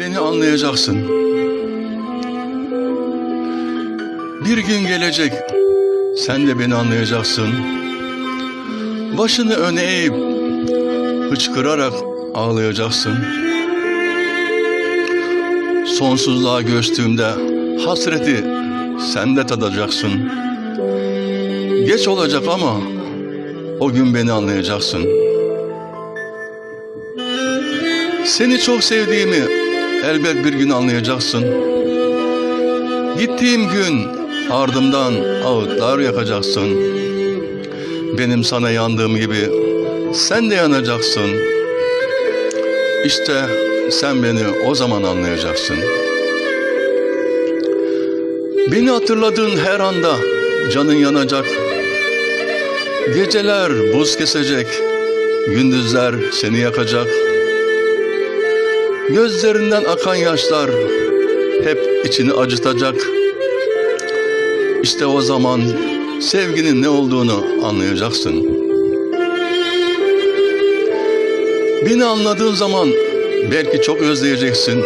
Beni anlayacaksın. Bir gün gelecek, sen de beni anlayacaksın. Başını öne eğip, hıçkırarak ağlayacaksın. Sonsuzluğa göçtüğümde hasreti sen de tadacaksın. Geç olacak ama o gün beni anlayacaksın. Seni çok sevdiğimi elbet bir gün anlayacaksın. Gittiğim gün ardımdan ağıtlar yakacaksın. Benim sana yandığım gibi sen de yanacaksın. İşte sen beni o zaman anlayacaksın. Beni hatırladığın her anda canın yanacak. Geceler buz kesecek, gündüzler seni yakacak. Gözlerinden akan yaşlar hep içini acıtacak. İşte o zaman sevginin ne olduğunu anlayacaksın. Beni anladığın zaman belki çok özleyeceksin.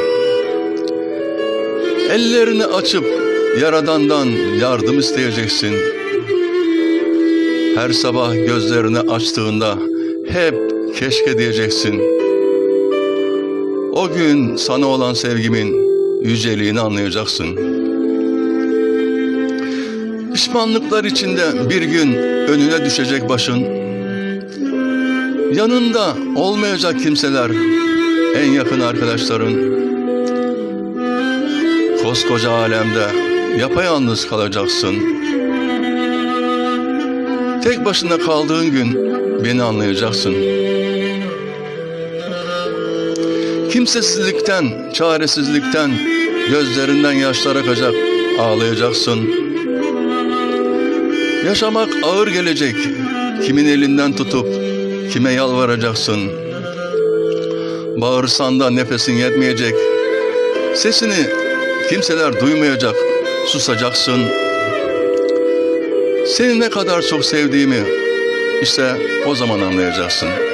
Ellerini açıp Yaradan'dan yardım isteyeceksin. Her sabah gözlerini açtığında hep keşke diyeceksin. O gün sana olan sevgimin yüceliğini anlayacaksın. Pişmanlıklar içinde bir gün önüne düşecek başın. Yanında olmayacak kimseler, en yakın arkadaşların. Koskoca alemde yapayalnız kalacaksın. Tek başına kaldığın gün beni anlayacaksın. Kimsesizlikten, çaresizlikten gözlerinden yaşlar akacak, ağlayacaksın. Yaşamak ağır gelecek. Kimin elinden tutup kime yalvaracaksın? Bağırsan da nefesin yetmeyecek. Sesini kimseler duymayacak. Susacaksın. Seni ne kadar çok sevdiğimi işte o zaman anlayacaksın.